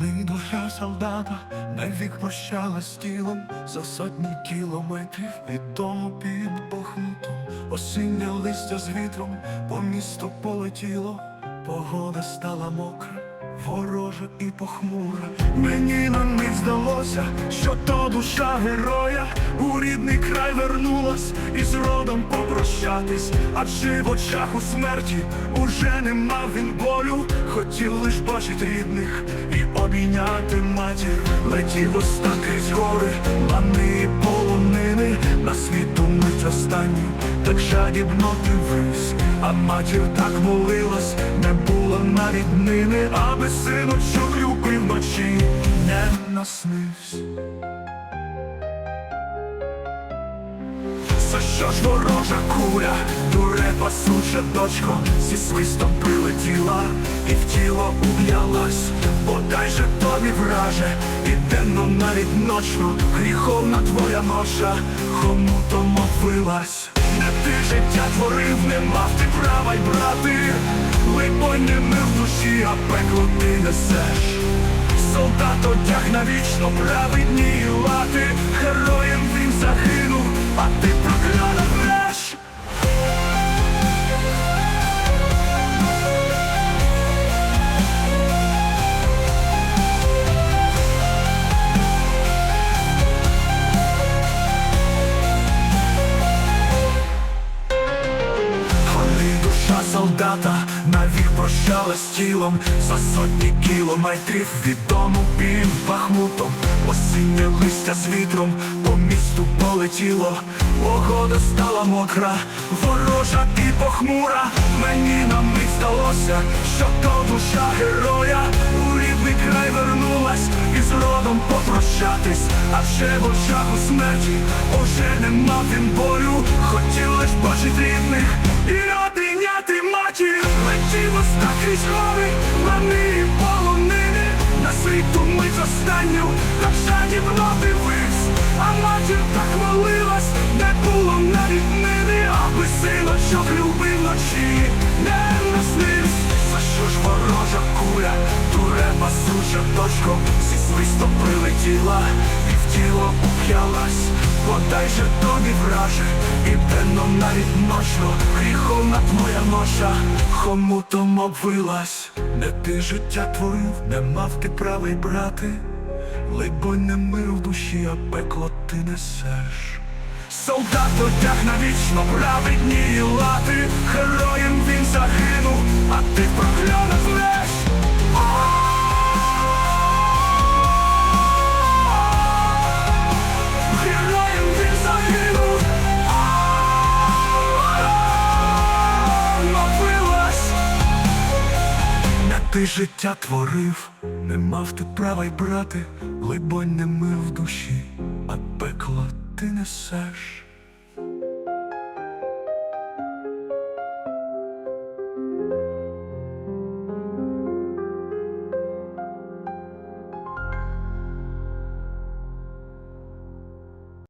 Коли душа солдата навік прощалась з тілом за сотні кілометрів від дому під Бахмутом Осіннє листя з вітром по місту полетіло, погода стала мокра, ворожа і похмура. Мені на мить здалося, що то душа героя у рідний край вернулась і з родом попрощатись, адже в очах у смерті уже не мав він болю, хотів лиш бачити рідних обійняти матір, летів останки з гори, лани і полонини, на світу мить останню, так жадібно дивись, а матір так молилась, не було навіть нини, аби синочок любив вночі, не наснився. За що ж ворожа куля, дуре пасуча дочко, зі свистом прилетіла і в тіло ув'ялась, подай же тобі враже, і денно навіть ночно, гріховна твоя ноша, хомутом обвилась. Не ти життя творив, не мав ти права й брати, либонь не ми в душі, а пекло ти несеш. Солдат одяг навічно праведні лати, героєм він загинув, солдата. Навік з тілом за сотні кілометрів. Від дому під Бахмутом Осіннє листя з вітром по місту полетіло, погода стала мокра, ворожа і похмура. Мені на мить здалося, що то душа героя. У рідний край вернулась і з родом попрощатись, адже в очах у смерті уже не мав він болю, хотів гори, лани і полонини, на світу мить останню, так жадібно дивись, а матір так молилась, не було навіть нини, аби синочок любив вночі, не наснився, за що ж ворожа куля, туре пасуча дочко, зі свистом прилетіла і в тіло уп'ялась. Подай же тобі враже, і денно навіть ночно Гріховна твоя ноша хомутом обвилась. Не ти життя творив, не мав ти правий брати. Либонь не мир в душі, а пекло ти несеш. Солдат одяг навічно праведні лати ти життя творив, не мав ти права й брати, либонь не мив душі, а пекло ти несеш.